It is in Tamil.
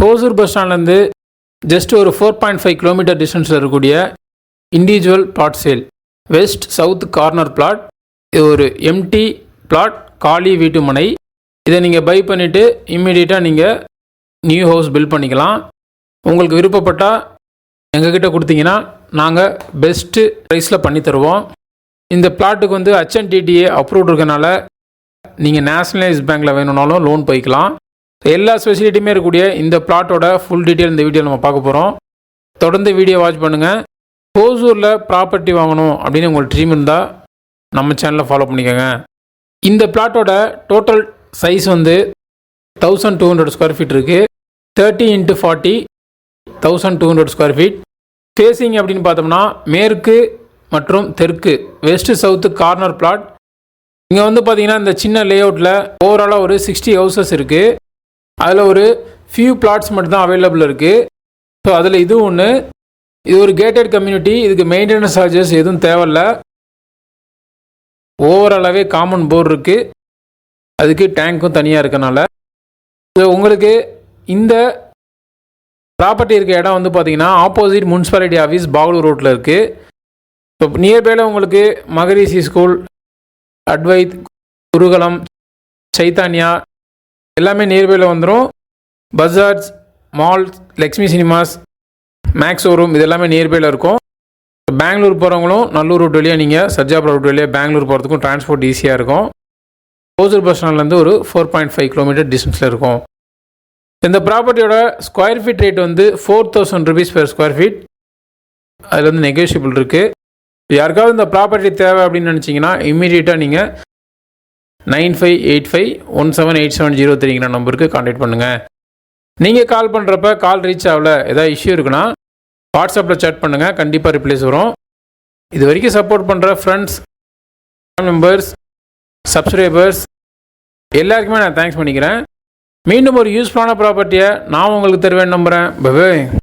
ஹோசூர் பஸ் ஸ்டாண்ட்லேருந்து ஜஸ்ட் ஒரு ஃபோர் பாயிண்ட் ஃபைவ் கிலோமீட்டர் டிஸ்டன்ஸில் இருக்கக்கூடிய individual plot sale west south corner plot இது ஒரு எம்டி பிளாட் காலி வீட்டு மனை. இதை நீங்கள் பை பண்ணிவிட்டு இம்மிடியேட்டாக நீங்கள் நியூ ஹவுஸ் பில்ட் பண்ணிக்கலாம். உங்களுக்கு விருப்பப்பட்டால் எங்ககிட்ட கொடுத்தீங்கன்னா நாங்கள் பெஸ்ட்டு ப்ரைஸில் பண்ணி தருவோம். இந்த பிளாட்டுக்கு வந்து ஹச்என்டிடிஏ அப்ரூவ்ட் இருக்கனால நீங்கள் நேஷனலைஸ் பேங்க்கில் வேணும்னாலும் லோன் போய்க்கலாம். எல்லா ஃபெசிலிட்டியுமே இருக்கக்கூடிய இந்த பிளாட்டோட ஃபுல் டீட்டெயில் இந்த வீடியோ நம்ம பார்க்க போகிறோம் தொடர்ந்து வீடியோ வாட்ச் பண்ணுங்கள் ஓசூரில் ப்ராப்பர்ட்டி வாங்கணும் அப்படின்னு உங்களுக்கு ட்ரீம் இருந்தால் நம்ம சேனலை ஃபாலோ பண்ணிக்கோங்க. இந்த பிளாட்டோட டோட்டல் சைஸ் வந்து thousand two hundred square feet இருக்குது thirty into forty thousand two hundred square feet facing அப்படின்னு பார்த்தோம்னா மேற்கு மற்றும் தெற்கு வெஸ்ட் சவுத்து கார்னர் பிளாட் இங்கே வந்து பார்த்தீங்கன்னா இந்த சின்ன லேஅவுட்டில் ஓவராலாக ஒரு சிக்ஸ்டி ஹவுசஸ் இருக்குது அதில் ஒரு ஃபியூ பிளாட்ஸ் மட்டும்தான் அவைலபிள் இருக்குது ஸோ அதில் இது ஒன்று இது ஒரு கேட்டட் கம்யூனிட்டி இதுக்கு மெயின்டெனன்ஸ் சார்ஜஸ் எதுவும் தேவையில்ல. ஓவராலாகவே காமன் போர் இருக்குது அதுக்கு டேங்க்கும் தனியாக இருக்கனால. ஸோ உங்களுக்கு இந்த ப்ராப்பர்ட்டி இருக்க இடம் வந்து பார்த்தீங்கன்னா ஆப்போசிட் முனிசிபாலிட்டி ஆஃபீஸ் பாகலூர் ரோட்டில் இருக்குது இப்போ நியர்பையில் உங்களுக்கு மகரிஷி ஸ்கூல் அட்வைத் குருகலம் சைத்தான்யா எல்லாமே நியர்பையில் வந்துடும் Bajaj mall Lakshmi cinemas Max showroom இது எல்லாமே நியர்பையில் இருக்கும். பெங்களூர் போகிறவங்களும் நல்லூர் ரூட் வழியாக நீங்கள் சர்ஜாபுரம் ரூட் வழியாக பெங்களூர் போகிறதுக்கும் டிரான்ஸ்போர்ட் ஈஸியாக இருக்கும். ஓசூர் பஸ் ஸ்டாண்ட்லேருந்து ஒரு ஃபோர் பாயிண்ட் ஃபைவ் கிலோமீட்டர் டிஸ்டன்ஸில் இருக்கும். இந்த ப்ராப்பர்ட்டியோட ஸ்கொயர் ஃபீட் ரேட் வந்து four thousand rupees per square feet அதில் வந்து நெகோஷியபிள் இருக்குது யாருக்காவது இந்த ப்ராப்பர்ட்டி தேவை அப்படின்னு நினச்சிங்கன்னா இம்மீடியட்டாக நீங்கள் nine five eight five one seven eight seven zero த்ரீங்கிற நம்பருக்கு காண்டாக்ட் பண்ணுங்கள் நீங்கள் கால் பண்ணுறப்ப கால் ரீச் ஆகல ஏதாவது இஷ்யூ இருக்குன்னா வாட்ஸ்அப்பில் சேட் பண்ணுங்கள் கண்டிப்பாக ரிப்ளேஸ் வரும். இது வரைக்கும் சப்போர்ட் பண்ணுற ஃப்ரெண்ட்ஸ் மெம்பர்ஸ் சப்ஸ்கிரைபர்ஸ் எல்லாருக்குமே நான் தேங்க்ஸ் பண்ணிக்கிறேன். மீண்டும் ஒரு யூஸ்ஃபுல்லான ப்ராப்பர்ட்டியை நான் உங்களுக்கு தருவேன் நம்புகிறேன் பபே